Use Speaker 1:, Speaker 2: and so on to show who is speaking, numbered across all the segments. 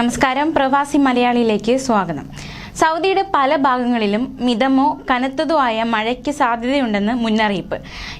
Speaker 1: നമസ്കാരം. പ്രവാസി മലയാളിയിലേക്ക് സ്വാഗതം. സൗദിയുടെ പല ഭാഗങ്ങളിലും മിതമോ കനത്തതോ ആയ മഴയ്ക്ക് സാധ്യതയുണ്ടെന്ന് മുന്നറിയിപ്പ്.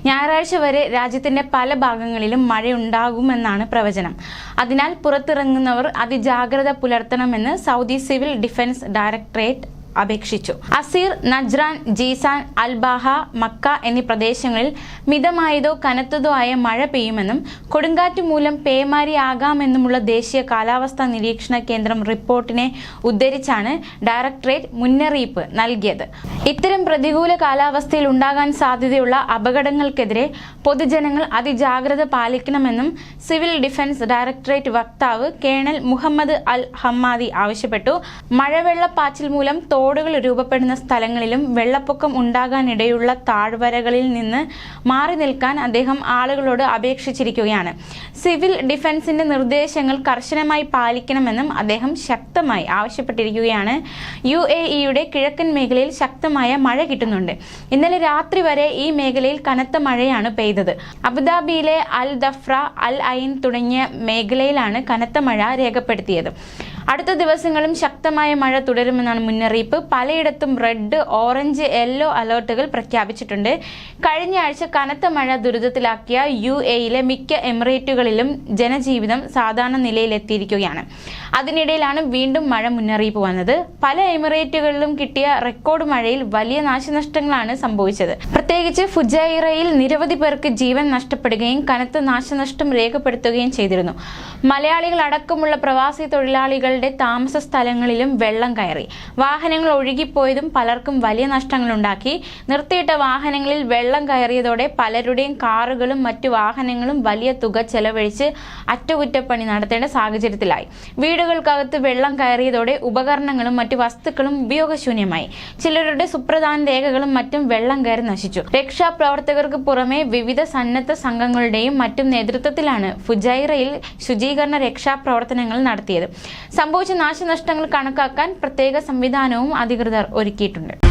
Speaker 1: ഞായറാഴ്ച വരെ രാജ്യത്തിന്റെ പല ഭാഗങ്ങളിലും മഴയുണ്ടാകുമെന്നാണ് പ്രവചനം. അതിനാൽ പുറത്തിറങ്ങുന്നവർ അതിജാഗ്രത പുലർത്തണമെന്ന് സൗദി സിവിൽ ഡിഫൻസ് ഡയറക്ടറേറ്റ് അപേക്ഷിച്ചു. Asir Najran Jizan Al Baha Mecca എന്നീ പ്രദേശങ്ങളിൽ മിതമായതോ കനത്തതോ ആയ മഴ പെയ്യുമെന്നും കൊടുങ്കാറ്റ് മൂലം പേമാരി ആകാമെന്നുമുള്ള ദേശീയ കാലാവസ്ഥാ നിരീക്ഷണ കേന്ദ്രം റിപ്പോർട്ടിനെ ഉദ്ധരിച്ചാണ് ഡയറക്ടറേറ്റ് മുന്നറിയിപ്പ് നൽകിയത്. ഇത്തരം പ്രതികൂല കാലാവസ്ഥയിൽ ഉണ്ടാകാൻ സാധ്യതയുള്ള അപകടങ്ങൾക്കെതിരെ പൊതുജനങ്ങൾ അതിജാഗ്രത പാലിക്കണമെന്നും സിവിൽ ഡിഫൻസ് ഡയറക്ടറേറ്റ് വക്താവ് കേണൽ മുഹമ്മദ് അൽ ഹമ്മാദി ആവശ്യപ്പെട്ടു. മഴവെള്ളപ്പാച്ചിൽ മൂലം തോടുകൾ രൂപപ്പെടുന്ന സ്ഥലങ്ങളിലും വെള്ളപ്പൊക്കം ഉണ്ടാകാനിടയുള്ള താഴ്വരകളിൽ നിന്ന് മാറി നിൽക്കാൻ അദ്ദേഹം ആളുകളോട് അപേക്ഷിച്ചിരിക്കുകയാണ്. സിവിൽ ഡിഫൻസിന്റെ നിർദ്ദേശങ്ങൾ കർശനമായി പാലിക്കണമെന്നും അദ്ദേഹം ശക്തമായി ആവശ്യപ്പെട്ടിരിക്കുകയാണ്. യു എ ഇയുടെ കിഴക്കൻ മേഖലയിൽ ശക്തമായ മഴ കിട്ടുന്നുണ്ട്. ഇന്നലെ രാത്രി വരെ ഈ മേഖലയിൽ കനത്ത മഴയാണ് പെയ്തത്. അബുദാബിയിലെ അൽ ദഫ്ര അൽ ഐൻ തുടങ്ങിയ മേഖലയിലാണ് കനത്ത മഴ രേഖപ്പെടുത്തിയത്. അടുത്ത ദിവസങ്ങളും ശക്തമായ മഴ തുടരുമെന്നാണ് മുന്നറിയിപ്പ്. പലയിടത്തും റെഡ് ഓറഞ്ച് യെല്ലോ അലേർട്ടുകൾ പ്രഖ്യാപിച്ചിട്ടുണ്ട്. കഴിഞ്ഞ ആഴ്ച കനത്ത മഴ ദുരിതത്തിലാക്കിയ യു എയിലെ മിക്ക എമിറേറ്റുകളിലും ജനജീവിതം സാധാരണ നിലയിലെത്തിയിരിക്കുകയാണ്. അതിനിടയിലാണ് വീണ്ടും മഴ മുന്നറിയിപ്പ് വന്നത്. പല എമിറേറ്റുകളിലും കിട്ടിയ റെക്കോർഡ് മഴയിൽ വലിയ നാശനഷ്ടങ്ങളാണ് സംഭവിച്ചത്. പ്രത്യേകിച്ച് ഫുജൈറയിൽ നിരവധി പേർക്ക് ജീവൻ നഷ്ടപ്പെടുകയും കനത്ത നാശനഷ്ടം രേഖപ്പെടുത്തുകയും ചെയ്തിരുന്നു. മലയാളികൾ അടക്കമുള്ള പ്രവാസി തൊഴിലാളികളുടെ താമസ സ്ഥലങ്ങളിലും വെള്ളം കയറി. വാഹനങ്ങൾ ഒഴുകിപ്പോയതും പലർക്കും വലിയ നഷ്ടങ്ങളുണ്ടാക്കി. നിർത്തിയിട്ട വാഹനങ്ങളിൽ വെള്ളം കയറിയതോടെ പലരുടെയും കാറുകളും മറ്റു വാഹനങ്ങളും വലിയ തുക ചെലവഴിച്ച് അറ്റകുറ്റപ്പണി നടത്തേണ്ട സാഹചര്യത്തിലായി. വീടുകൾക്കകത്ത് വെള്ളം കയറിയതോടെ ഉപകരണങ്ങളും മറ്റു വസ്തുക്കളും ഉപയോഗശൂന്യമായി. ചിലരുടെ സുപ്രധാന രേഖകളും മറ്റും വെള്ളം കയറി നശിച്ചു. രക്ഷാപ്രവർത്തകർക്ക് പുറമെ വിവിധ സന്നദ്ധ സംഘങ്ങളുടെയും മറ്റും നേതൃത്വത്തിലാണ് ഫുജൈറയിൽ ശുചീകരണ രക്ഷാപ്രവർത്തനങ്ങൾ നടത്തിയത്. സംഭവിച്ച നാശനഷ്ടങ്ങൾ കണക്കാക്കാൻ പ്രത്യേക സംവിധാനവും അധികൃതർ ഒരുക്കിയിട്ടുണ്ട്